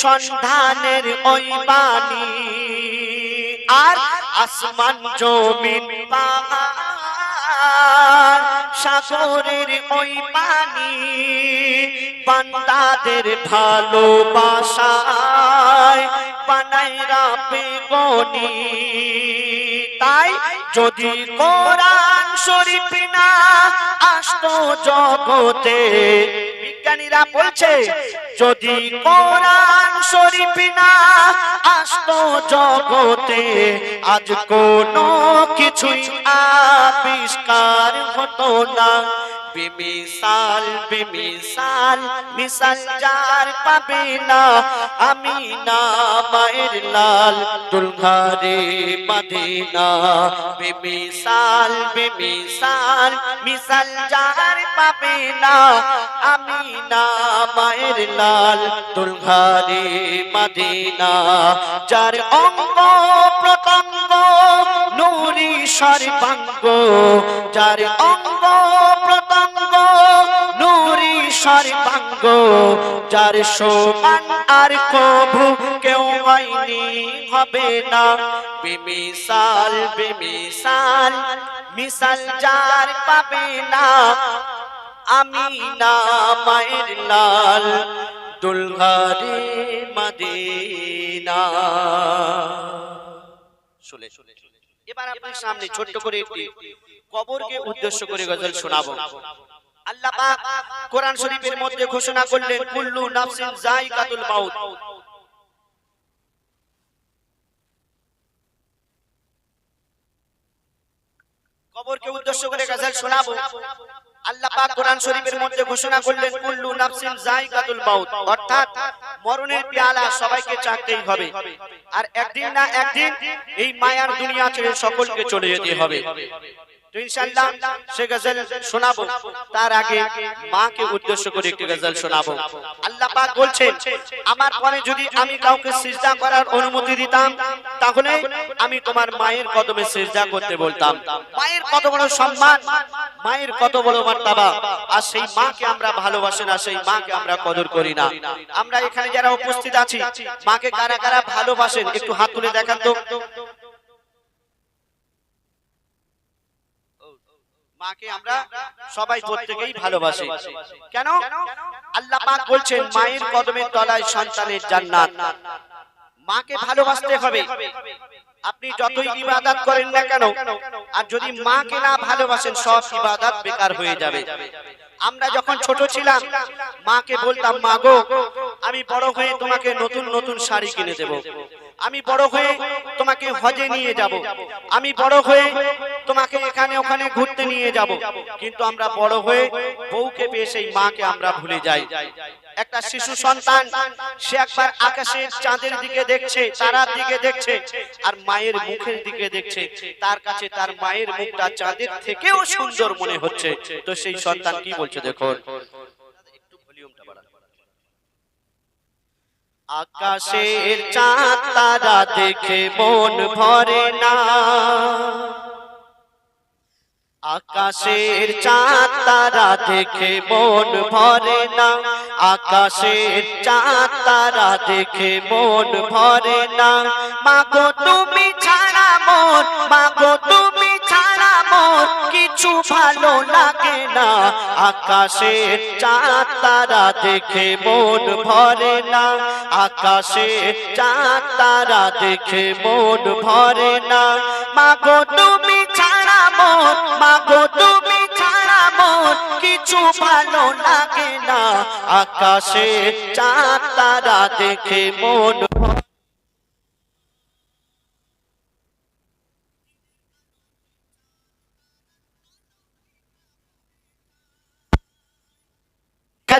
সন্ধানের ওই বাণী। আর আসমান জমিন পাহাড়, সাগরের ওই পানি বান্দাদের ভালোবাসায় বানাই রাপে গনি তাই যদি কোরআন শরীফ না আসতো জগতে, বিজ্ঞানীরা বলছে যদি কোরআন শরীফ না আসতো জগতে আজ কোনো কিছুই আবিষ্কার হতো না। বেমিসাল বেমিসাল, মিসাল যার পাবে না। আমি না, মায়ের লাল, দুলঘারে মদিনা বেমিসাল বেমিসাল, মিসাল যার পাবে না। আমি না, মায়ের লাল, দুলঘারে মদিনা যার অঙ্গ প্রত্যঙ্গ নুরি সর্বাঙ্গ, যার অঙ্গ প্রত্যঙ্গ নুরি সর্বাঙ্গ যার সমান আর কভু কেউ হয়নি, হবে না। বেমিসাল বেমিসাল, মিসাল যার পাবে না। আমি না মায়ের লাল দুলহারে মদিনা। শুনে শুনে। এবার আপনার সামনে ছোট্ট করে একটি কবরকে উদ্দেশ্য করে গজল শোনাবো। আল্লাহ পাক কোরআন শরীফের মধ্যে ঘোষণা করলেন, কুল্লু নাফসিন যায়কাতুল মাউত। কবরকে উদ্দেশ্য করে গজল শোনাবো। আল্লাহ পাক কোরআন শরীফের মধ্যে ঘোষণা করলেন, কুল্লু নাফসিন যায়কাতুল মাউত। অর্থাৎ মরণের পেয়ালা সবাইকে চাকতেই হবে। আর একদিন না একদিন এই মায়ার দুনিয়া ছেড়ে সকলকে চলে যেতে হবে। ইনশাআল্লাহ সে গজল শোনাবো। তার আগে মাকে উদ্দেশ্য করে একটি গজল শোনাবো। আল্লাহ পাক বলছেন, আমার পরে যদি আমি কাউকে সিজদা করার অনুমতি দিতাম, তাহলে আমি তোমার মায়ের কদমে সিজদা করতে বলতাম। মায়ের কত বড় সম্মান, মায়ের কত বড় মার্তাবা। আর সেই মাকে আমরা ভালোবাসি না, সেই মাকে আমরা কদর করি না। আমরা এখানে যারা উপস্থিত আছি, মাকে কারা কারা ভালোবাসেন, একটু হাত তুলে দেখান তো। মাকে আমরা সবাই প্রত্যেকেই ভালোবাসি। কেন? আল্লাহ পাক বলছেন মায়ের কদমের তলায় সন্তানের জান্নাত। মাকে ভালোবাসতে হবে। আপনি যতই ইবাদত করেন না কেন আর যদি মাকে না ভালোবাসেন সব ইবাদত বেকার হয়ে যাবে। আমরা যখন ছোট ছিলাম মাকে বলতাম মা গো আমি বড় হয়ে তোমাকে নতুন নতুন শাড়ি কিনে দেব। আমি বড় হয়ে তোমাকে হজে নিয়ে যাব। আমি বড় হয়ে তোমাকে এখানে, ওখানে ঘুরতে নিয়ে যাব। কিন্তু আমরা বড় হয়ে বউকে পেয়ে সেই মাকে আমরা ভুলে যাই। একটা শিশু সন্তান, সে একবার আকাশের চাঁদের দিকে দেখছে, তারার দিকে দেখছে, আর মায়ের মুখের দিকে দেখছে। তার কাছে তার মায়ের মুখটা চাঁদের থেকেও সুন্দর মনে হচ্ছে। তো সেই সন্তান কি বলছে বাড়ান আকাশের চাঁদ, তারা দেখে মন ভরে না। আকাশের চাঁদ, তারা দেখে মন ভরে না। আকাশের চাঁদ, তারা দেখে মন ভরে না। মাগো, তুমি ছাড়া মন, মাগো, তুমি ছাড়া মন, কিছু ভালো লাগে না। আকাশের চাঁদ, তারা দেখে মন ভরে না। আকাশের চাঁদ, তারা দেখে মন ভরে না। মাগো, তুমি মন মাগো ছাড়া মন কিছু ভালো লাগে না। আকাশে চাঁদ তারা দেখে মন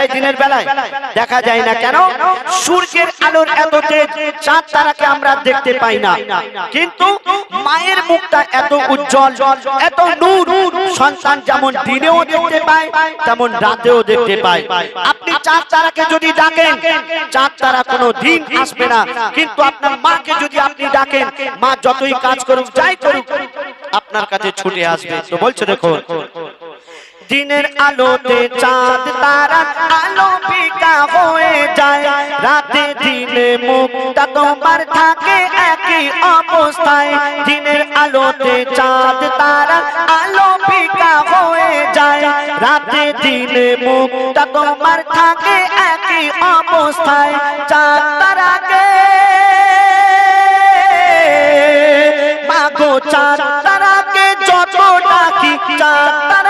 যায় দিনের বেলায়। দেখা যায় না কেন? সূর্যের আলোর এত তেজ চাঁদ তারাকে আমরা দেখতে পাই না। কিন্তু মায়ের মুখটা এত উজ্জ্বল, এত নূর। সন্তান যেমন দিনেও দেখতে পায়, তেমন রাতেও দেখতে পায়। আপনি চাঁদ তারাকে যদি ডাকেন, চাঁদ তারা কোনো দিন আসবে না। কিন্তু আপনার মাকে যদি আপনি ডাকেন, মা যতই কাজ করুক, যাই করুক, আপনার কাছে ছুটে আসবে। তো বলছে দেখো দিনের আলোতে চাঁদ তারা আলো ফিকা হয়ে যায়। রাতে দিনে মুক্তা তোমার থাকে একই অবস্থায়। দিনের আলোতে চাঁদ তারা আলো ফিকা হয়ে যায়। রাতে দিনে মুক্তা তোমার থাকে একই অবস্থায়। চাঁদ তারাকে মাগো চাঁদ তারাকে যত ডাকি চাঁদ ডাকি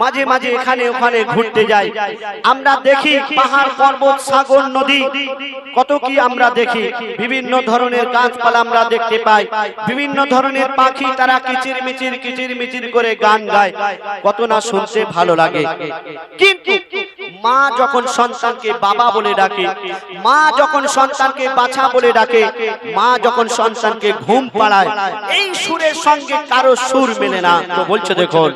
মাঝে মাঝে এখানে ওখানে ঘুরতে যাই। আমরা দেখি পাহাড়, পর্বত, সাগর, নদী। কত কি আমরা দেখি? বিভিন্ন ধরনের গাছপালা আমরা দেখতে পাই। বিভিন্ন ধরনের পাখি, তারা কিচির মিচির কিচির মিচির করে গান গায়। কত না শুনতে ভালো লাগে। কিন্তু মা যখন সন্তানকে বাবা বলে ডাকে, মা যখন সন্তানকে বাছা বলে ডাকে, মা যখন সন্তানকে ঘুম পাড়ায়, এই সুরের সঙ্গে কারও সুর মেলে না। তো বলছে দেখুন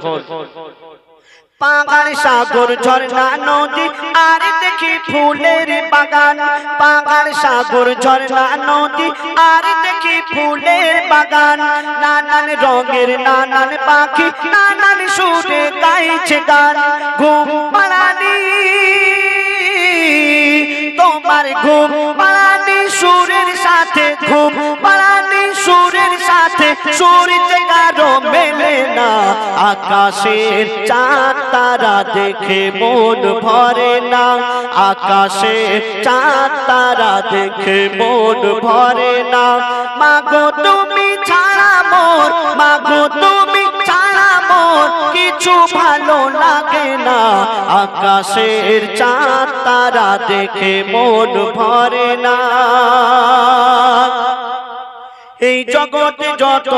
পাহাড় সাগর, ঝর্ণা নদী, আর দেখি ফুলের বাগান। পাহাড় সাগর, ঝর্ণা নদী, আর দেখি ফুলের বাগান। নানান রঙের নানান পাখি, নানান সুরে গাইছে গান। ঘুম পাড়ানি, তোমার ঘুম পাড়ানি, সুরের সাথে ঘুম পাড়ানি, সুরের সুরিতে কারও মেলে না। আকাশের চাঁদ তারা দেখে মন ভরে না। আকাশে চাঁদ তারা দেখে মন ভরে না। মাগো তুমি ছাড়া মোর, মাগো তুমি ছাড়া মোর কিছু ভালো লাগে না। আকাশের চাঁদ তারা দেখে মন ভরে না। এই জগতে যত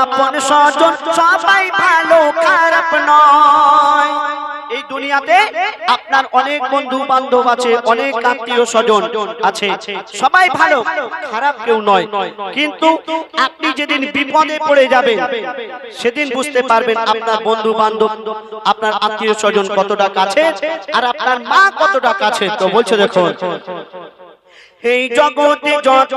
আপন স্বজন, সবাই ভালো, খারাপ নয়। এই দুনিয়াতে আপনার অনেক বন্ধু বান্ধব আছে, অনেক আত্মীয় স্বজন আছে। সবাই ভালো, খারাপ কেউ নয়। কিন্তু আপনি যেদিন বিপদে পড়ে যাবেন, সেদিন বুঝতে পারবেন আপনার বন্ধু বান্ধব আপনার আত্মীয় স্বজন কতটা কাছে আর আপনার মা কতটা কাছে তো বলছে দেখুন এই জগতে যত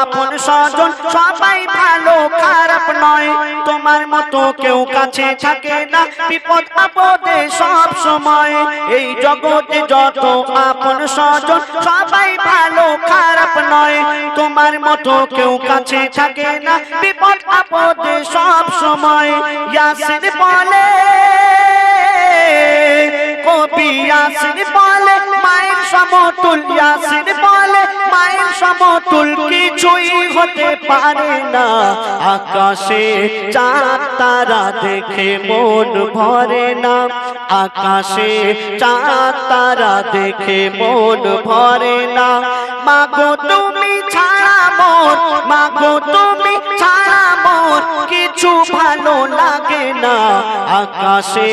আপন স্বজন, সবাই ভালো, খারাপ নয়। তোমার মতো কেউ কাছে থাকে না, বিপদ আপদে সব সময়। এই জগতে যত আপন স্বজন, সবাই ভালো, খারাপ নয়। তোমার মতো কেউ কাছে থাকে না, বিপদ আপদে সব সময়। বলে, কবি ইয়াসিন বলে সমতুল ইয়াসিন বলে, মায়ের সমতুল কিছুই হতে পারে না। আকাশে চাঁদ, তারা দেখে মন ভরে না। আকাশে চাঁদ, তারা দেখে মন ভরে না। মাগো তুমি ছাড়া মোর মাগো তুমি কিছু ভালো লাগে না। আকাশে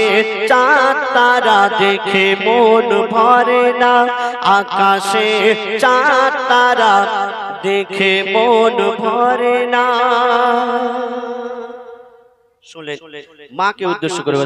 চাঁদ তারা দেখে মন ভরে না। আকাশে চাঁদ তারা দেখে মন ভরে না। শুনে মাকে উদ্দেশ্য করে